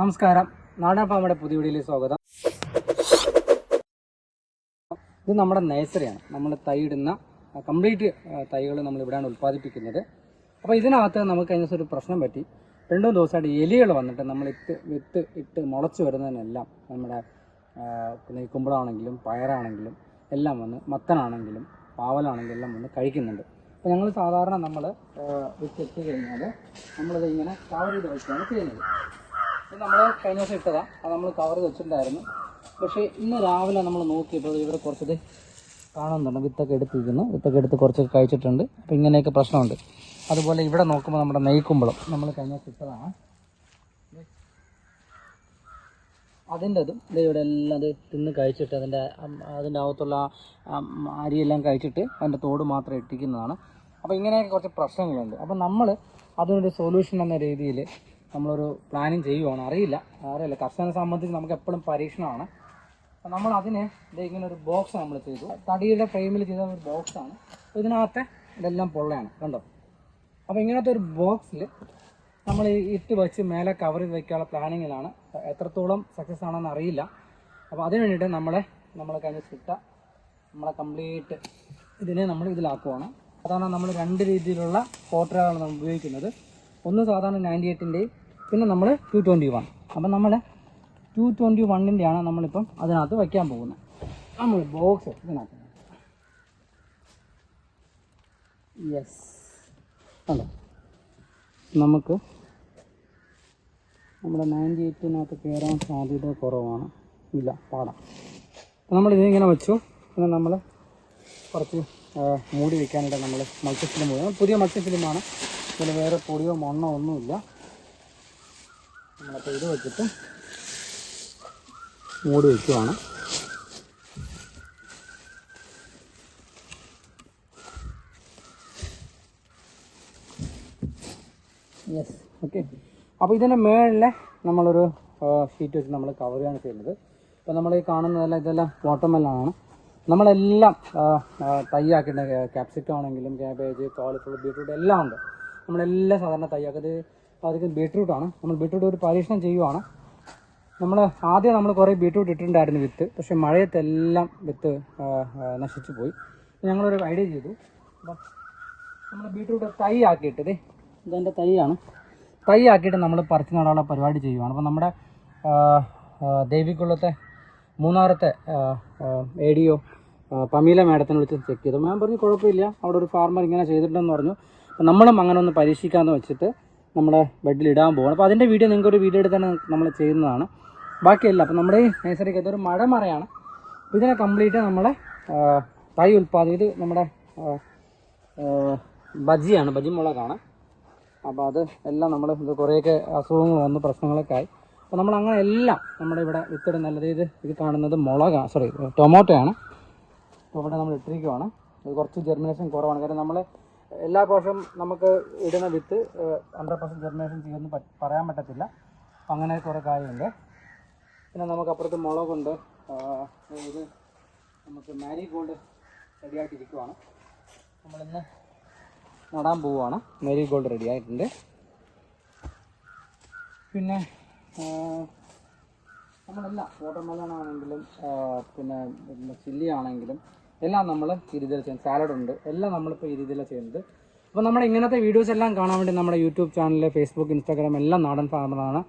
നമസ്കാരം. നാടൻ ഫാമയുടെ പുതിയ വീഡിയോയിലേക്ക് സ്വാഗതം. ഇത് നമ്മുടെ നഴ്സറിയാണ്. നമ്മൾ തൈയിടുന്ന കംപ്ലീറ്റ് തൈകൾ നമ്മൾ ഇവിടെയാണ് ഉൽപ്പാദിപ്പിക്കുന്നത്. അപ്പോൾ ഇതിനകത്ത് നമുക്ക് അതിനകത്ത് ഒരു പ്രശ്നം പറ്റി. രണ്ടു ദിവസമായിട്ട് എലികൾ വന്നിട്ട് നമ്മൾ ഇട്ട് വിത്ത് ഇട്ട് മുളച്ച് വരുന്നതിനെല്ലാം നമ്മുടെ നെയ്ക്കുമ്പളാണെങ്കിലും പയറാണെങ്കിലും എല്ലാം വന്ന് മത്തനാണെങ്കിലും പാവലാണെങ്കിലും എല്ലാം വന്ന് കഴിക്കുന്നുണ്ട്. അപ്പോൾ ഞങ്ങൾ സാധാരണ നമ്മൾ വിത്ത് ഇട്ട് കഴിഞ്ഞാൽ നമ്മളിത് ഇങ്ങനെ കവർ ചെയ്ത് വെച്ചാണ് ചെയ്യുന്നത്. നമ്മൾ കഴിഞ്ഞ ദിവസം ഇട്ടതാണ് അത് നമ്മൾ കവർ വെച്ചിട്ടുണ്ടായിരുന്നു. പക്ഷേ ഇന്ന് രാവിലെ നമ്മൾ നോക്കിയപ്പോൾ ഇവിടെ കുറച്ചത് കാണുന്നുണ്ട്. വിത്തൊക്കെ എടുത്തിരിക്കുന്നു. വിത്തൊക്കെ എടുത്ത് കുറച്ചൊക്കെ കഴിച്ചിട്ടുണ്ട്. അപ്പോൾ ഇങ്ങനെയൊക്കെ പ്രശ്നമുണ്ട്. അതുപോലെ ഇവിടെ നോക്കുമ്പോൾ നമ്മുടെ നെയ്ക്കുമ്പളം നമ്മൾ കഴിഞ്ഞ ദിവസം ഇട്ടതാണ്. അതിന്റെ അതും ഇവിടെ എല്ലാം അത് തിന്ന് കഴിച്ചിട്ട് അതിന്റെ അതിന്റെ അകത്തുള്ള അരിയെല്ലാം കഴിച്ചിട്ട് അതിന്റെ തോട് മാത്രം ഇട്ടിക്കുന്നതാണ് അപ്പോൾ ഇങ്ങനെയൊക്കെ കുറച്ച് പ്രശ്നങ്ങളുണ്ട്. അപ്പോൾ നമ്മൾ അതിനൊരു സൊല്യൂഷൻ എന്ന രീതിയിൽ നമ്മളൊരു പ്ലാനിങ് ചെയ്യുവാണ്. അറിയില്ല. അറിയില്ല. കർഷകനെ സംബന്ധിച്ച് നമുക്ക് എപ്പോഴും പരീക്ഷണമാണ്. നമ്മൾ അതിനെ ഇങ്ങനെ ഒരു ബോക്സ് നമ്മൾ ചെയ്തു. തടിയുടെ ഫ്രെയിമിൽ ചെയ്ത ഒരു ബോക്സാണ് ഇതിനകത്തെ ഇതെല്ലാം പൊള്ളയാണ്. കണ്ടോ? അപ്പോൾ ഇങ്ങനത്തെ ഒരു ബോക്സിൽ നമ്മൾ ഇട്ട് വെച്ച് മേലെ കവർ ചെയ്ത് വയ്ക്കാനുള്ള പ്ലാനിങ്ങിലാണ് എത്രത്തോളം സക്സസ് ആണെന്ന് അറിയില്ല. അപ്പോൾ അതിന് വേണ്ടിയിട്ട് നമ്മളെ നമ്മളെ കഴിഞ്ഞ ചിട്ട നമ്മളെ കംപ്ലീറ്റ് ഇതിനെ നമ്മൾ ഇതിലാക്കുവാണ്. അതാണ് നമ്മൾ രണ്ട് രീതിയിലുള്ള പോട്ടറുകളാണ് നമ്മൾ ഉപയോഗിക്കുന്നത്. ഒന്ന് സാധാരണ നയന്റി എയ്റ്റിന്റെയും പിന്നെ നമ്മൾ ടു ട്വന്റി വൺ അപ്പം നമ്മൾ ടു ട്വന്റി വണ്ണിന്റെയാണ് നമ്മളിപ്പം അതിനകത്ത് വയ്ക്കാൻ പോകുന്നത്. നമ്മൾ ബോക്സ് ഇതിനകത്ത്. യെസ് അല്ല നമുക്ക് നമ്മുടെ നയന്റി എയ്റ്റിനകത്ത് കയറാൻ സാധ്യത കുറവാണ്. ഇല്ല പാടാം. നമ്മളിതിങ്ങനെ വെച്ചു. പിന്നെ നമ്മൾ കുറച്ച് മൂടി വയ്ക്കാനായിട്ട് നമ്മൾ മത്സ്യഫിലിം പോയത് പുതിയ മത്സ്യഫിലിമാണ്. പിന്നെ വേറെ പൊടിയോ മണ്ണോ ഒന്നുമില്ല. നമ്മളപ്പോൾ ഇത് വെച്ചിട്ട് മൂടി വയ്ക്കുവാണ് യെസ് ഓക്കെ അപ്പോൾ ഇതിന്റെ മേളിലെ നമ്മളൊരു ഷീറ്റ് വെച്ച് നമ്മൾ കവർ ചെയ്യാൻ ചെയ്യുന്നത്. അപ്പോൾ നമ്മൾ ഈ കാണുന്നതെല്ലാം ഇതെല്ലാം വാട്ടർമെല്ലാണ് നമ്മളെല്ലാം തയ്യാക്കുന്ന കാപ്സിക്കം ആണെങ്കിലും ക്യാബേജ് കോളിഫ്ലവർ ബീട്രൂട്ട് എല്ലാം ഉണ്ട്. നമ്മളെല്ലാം സാധാരണ തയ്യാക്കുന്നത് അതൊക്കെ ബീട്രൂട്ടാണ് നമ്മൾ ബീട്രൂട്ട് ഒരു പരീക്ഷണം ചെയ്യുവാണ്. നമ്മൾ ആദ്യം നമ്മൾ കുറേ ബീട്രൂട്ട് ഇട്ടിട്ടുണ്ടായിരുന്നു വിത്ത്. പക്ഷേ മഴയത്തെല്ലാം വിത്ത് നശിച്ചു പോയി. ഞങ്ങളൊരു ഐഡിയ ചെയ്തു. നമ്മൾ ബീട്രൂട്ട് തൈ ആക്കിയിട്ട് ഇതേ ഇതെന്റെ തൈയാണ്. തൈ ആക്കിയിട്ട് നമ്മൾ പറിച്ചു നടാനുള്ള പരിപാടി ചെയ്യുവാണ്. അപ്പോൾ നമ്മുടെ ദേവിക്കുള്ളത്തെ മൂന്നാറത്തെ എ ഡി ഒ പമീല മാഡത്തിനെ വിളിച്ച് ചെക്ക് ചെയ്തു. മാം പറഞ്ഞു കുഴപ്പമില്ല. അവിടെ ഒരു ഫാർമർ ഇങ്ങനെ ചെയ്തിട്ടുണ്ടെന്ന് പറഞ്ഞു. അപ്പം നമ്മളും അങ്ങനെ ഒന്ന് പരീക്ഷിക്കാമെന്ന് വെച്ചിട്ട് നമ്മുടെ ബെഡിൽ ഇടാൻ പോകണം അപ്പോൾ അതിന്റെ വീഡിയോ നിങ്ങൾക്ക് ഒരു വീഡിയോ തന്നെ നമ്മൾ ചെയ്യുന്നതാണ്. ബാക്കിയല്ല അപ്പോൾ നമ്മുടെ ഈ നഴ്സറിക്ക് മഴ മഴമറയാണ് അപ്പോൾ ഇതിനെ കംപ്ലീറ്റ് നമ്മളെ തൈ ഉൽപ്പാദനം ഇത് നമ്മുടെ ബജിയാണ് ബജി മുളകാണ് അപ്പോൾ അത് എല്ലാം നമ്മൾ ഇത് കുറേയൊക്കെ അസുഖങ്ങൾ വന്നു പ്രശ്നങ്ങളൊക്കെ ആയി. അപ്പോൾ നമ്മൾ അങ്ങനെ എല്ലാം നമ്മുടെ ഇവിടെ വിത്തിടുന്ന നല്ല ഇത് ഇത് കാണുന്നത് മുളകാണ് സോറി ടൊമാറ്റോയാണ് അപ്പോൾ ഇവിടെ നമ്മൾ ഇട്ടിരിക്കുവാണ്. ഇത് കുറച്ച് ജെർമിനേഷൻ കുറവാണ്. കാരണം നമ്മൾ എല്ലാ പ്രാവശ്യം നമുക്ക് ഇടുന്ന വിത്ത് ഹൺഡ്രഡ് പെർസെന്റ് ജെർമിനേഷൻ ചെയ്യുമെന്ന് പറയാൻ പറ്റത്തില്ല. അങ്ങനെ കുറേ കാര്യമുണ്ട്. പിന്നെ നമുക്ക് അപ്പുറത്ത് മുളകുണ്ട്. ഇത് നമുക്ക് മാരി ഗോൾഡ് റെഡിയായിട്ടിരിക്കുവാണ് നമ്മളിന്ന് നടാൻ പോവുകയാണ് മാരി ഗോൾഡ് റെഡിയായിട്ടുണ്ട് പിന്നെ നമ്മളെല്ലാം വാട്ടർമെലൺ ആണെങ്കിലും പിന്നെ ചില്ലി ആണെങ്കിലും എല്ലാം നമ്മൾ ഈ ചെയ്യുന്നത് സാലഡ് ഉണ്ട്. എല്ലാം നമ്മളിപ്പോൾ ഈ രീതിയിലാണ് ചെയ്യുന്നത്. അപ്പോൾ നമ്മുടെ ഇങ്ങനത്തെ വീഡിയോസ് എല്ലാം കാണാൻ വേണ്ടി നമ്മുടെ യൂട്യൂബ് ചാനൽ ഫേസ്ബുക്ക് ഇൻസ്റ്റാഗ്രാം എല്ലാം നാടൻ ഫാമറാണ്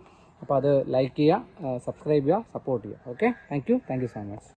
അപ്പോൾ അത് ലൈക്ക് ചെയ്യുക സബ്സ്ക്രൈബ് ചെയ്യുക സപ്പോർട്ട് ചെയ്യുക. Okay thank you thank you so much